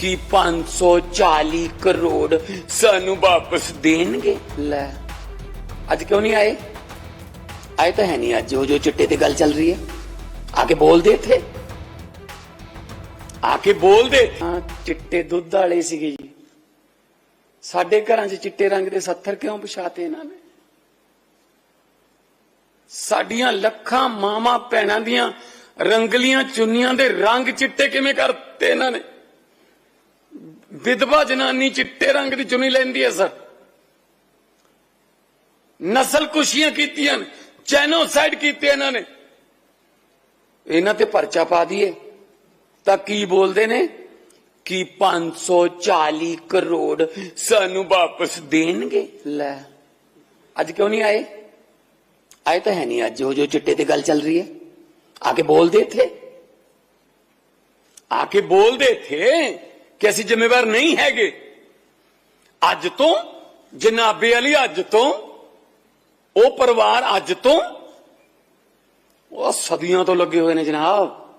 ਕਿ 540 ਕਰੋੜ ਸਾਨੂੰ ਵਾਪਸ ਦੇਣਗੇ? ਲੈ, ਅੱਜ ਕਿਉਂ ਨਹੀਂ ਆਏ? ਆਏ ਤਾਂ ਹੈ ਨਹੀਂ ਅੱਜ, ਉਹ ਜੋ ਚਿੱਟੇ ਤੇ ਗੱਲ ਚੱਲ ਰਹੀ ਹੈ। ਆ ਕੇ ਬੋਲਦੇ ਇੱਥੇ? ਆ ਕੇ ਬੋਲਦੇ? ਹਾਂ, ਚਿੱਟੇ ਦੁੱਧ ਵਾਲੇ ਸੀਗੇ ਜੀ। ਸਾਡੇ ਘਰਾਂ 'ਚ ਚਿੱਟੇ ਰੰਗ ਦੇ 70 ਕਿਉਂ ਪਛਾਤੇ ਇਹਨਾਂ ਨੇ? ਸਾਡੀਆਂ ਲੱਖਾਂ ਮਾਵਾਂ ਭੈਣਾਂ ਦੀਆਂ ਰੰਗਲੀਆਂ ਚੁੰਨੀਆਂ ਦੇ ਰੰਗ ਚਿੱਟੇ ਕਿਵੇਂ ਕਰਤੇ ਇਹਨਾਂ ਨੇ? ਵਿਧਵਾ ਜਨਾਨੀ ਚਿੱਟੇ ਰੰਗ ਦੀ ਚੁੰਨੀ ਲੈਂਦੀ ਹੈ, ਸਰ। ਨਸਲ ਕੁਸ਼ੀਆਂ ਕੀਤੀਆਂ ਜੈਨੋਸਾਈਡ ਕੀਤੇ ਇਹਨਾਂ ਨੇ। ਇਹਨਾਂ ਤੇ ਪਰਚਾ ਪਾ ਦਈਏ। ਤਾਂ ਕੀ ਬੋਲਦੇ ਨੇ? ਕਿ 540 ਕਰੋੜ ਸਾਨੂੰ ਵਾਪਸ ਦੇਣਗੇ। ਲੈ, ਅੱਜ ਕਿਉਂ ਨਹੀਂ ਆਏ? ਆਏ ਤਾਂ ਹੈ ਨਹੀਂ ਅੱਜ, ਉਹ ਜੋ ਚਿੱਟੇ ਤੇ ਗੱਲ ਚੱਲ ਰਹੀ ਹੈ। ਆ ਕੇ ਬੋਲਦੇ ਇੱਥੇ। ਆ ਕੇ ਬੋਲਦੇ ਇੱਥੇ। ਕਿ ਅਸੀਂ ਜ਼ਿੰਮੇਵਾਰ ਨਹੀਂ ਹੈਗੇ। ਅੱਜ ਤੋਂ, ਜਨਾਬੇ ਵਾਲੀ ਅੱਜ ਤੋਂ, ਉਹ ਪਰਿਵਾਰ ਅੱਜ ਤੋਂ, ਉਹ ਸਦੀਆਂ ਤੋਂ ਲੱਗੇ ਹੋਏ ਨੇ ਜਨਾਬ।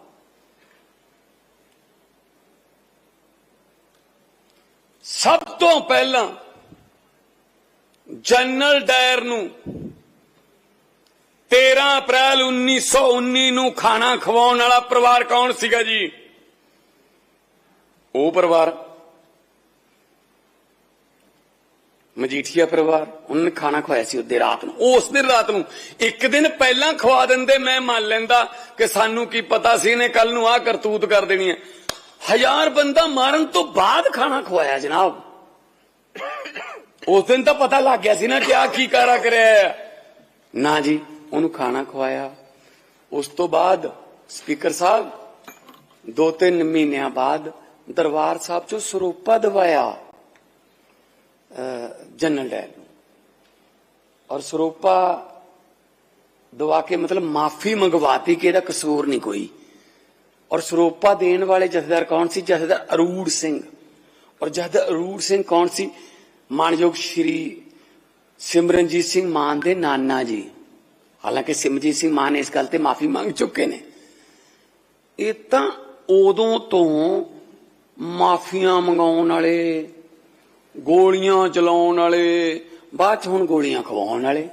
ਸਭ ਤੋਂ ਪਹਿਲਾਂ ਜਨਰਲ ਡਾਇਰ ਨੂੰ 13 ਅਪ੍ਰੈਲ 1919 ਨੂੰ ਖਾਣਾ ਖਵਾਉਣ ਵਾਲਾ ਪਰਿਵਾਰ ਕੌਣ ਸੀਗਾ ਜੀ? ਉਹ ਪਰਿਵਾਰ, ਮਜੀਠੀਆ ਪਰਿਵਾਰ, ਉਹਨਾਂ ਨੇ ਖਾਣਾ ਖਵਾਇਆ ਸੀ ਉਹਦੇ ਰਾਤ ਨੂੰ। ਉਸ ਦਿਨ ਰਾਤ ਨੂੰ, ਇੱਕ ਦਿਨ ਪਹਿਲਾਂ ਖਵਾ ਦਿੰਦੇ, ਮੈਂ ਮੰਨ ਲੈਂਦਾ ਕਿ ਸਾਨੂੰ ਕੀ ਪਤਾ ਸੀ ਇਹਨੇ ਕੱਲ ਨੂੰ ਆਹ ਕਰਤੂਤ ਕਰ ਦੇਣੀ ਹੈ। ਹਜ਼ਾਰ ਬੰਦਾ ਮਾਰਨ ਤੋਂ ਬਾਅਦ ਖਾਣਾ ਖਵਾਇਆ, ਜਨਾਬ। ਉਸ ਦਿਨ ਤਾਂ ਪਤਾ ਲੱਗ ਗਿਆ ਸੀ ਨਾ ਕਿ ਆ ਕੀ ਕਾਰਾ ਕਰਿਆ ਨਾ ਜੀ, ਉਹਨੂੰ ਖਾਣਾ ਖਵਾਇਆ। ਉਸ ਤੋਂ ਬਾਅਦ ਸਪੀਕਰ ਸਾਹਿਬ ਦੋ ਤਿੰਨ ਮਹੀਨਿਆਂ ਬਾਅਦ ਦਰਬਾਰ ਸਾਹਿਬ ਚੋਂ ਸਰੋਪਾ ਦਵਾਇਆ ਜਨਰਲ ਡਾਇਰ ਨੂੰ। ਔਰ ਸਰੋਪਾ ਦਵਾ ਕੇ ਮਤਲਬ ਮਾਫੀ ਮੰਗਵਾਤੀ ਕਿ ਇਹਦਾ ਕਸੂਰ ਨਹੀਂ ਕੋਈ। ਔਰ ਸਰੋਪਾ ਦੇਣ ਵਾਲੇ ਜਥੇਦਾਰ ਕੌਣ ਸੀ? ਜਥੇਦਾਰ ਅਰੂੜ ਸਿੰਘ। ਔਰ ਜਥੇਦਾਰ ਅਰੂੜ ਸਿੰਘ ਕੌਣ ਸੀ? ਮਾਨਯੋਗ ਸ਼੍ਰੀ ਸਿਮਰਨਜੀਤ ਸਿੰਘ ਮਾਨ ਦੇ ਨਾਨਾ ਜੀ। ਹਾਲਾਂਕਿ ਸਿਮਰਜੀਤ ਸਿੰਘ ਮਾਨ ਇਸ ਗੱਲ ਤੇ ਮਾਫੀ ਮੰਗ ਚੁੱਕੇ ਨੇ। ਇਹ ਤਾਂ ਉਦੋਂ ਤੋਂ ਮਾਫੀਆਂ ਮੰਗਾਉਣ ਵਾਲੇ ਗੋਲੀਆਂ ਚਲਾਉਣ ਵਾਲੇ ਬਾਅਦ ਚ ਹੁਣ ਗੋਲੀਆਂ ਖਵਾਉਣ ਵਾਲੇ।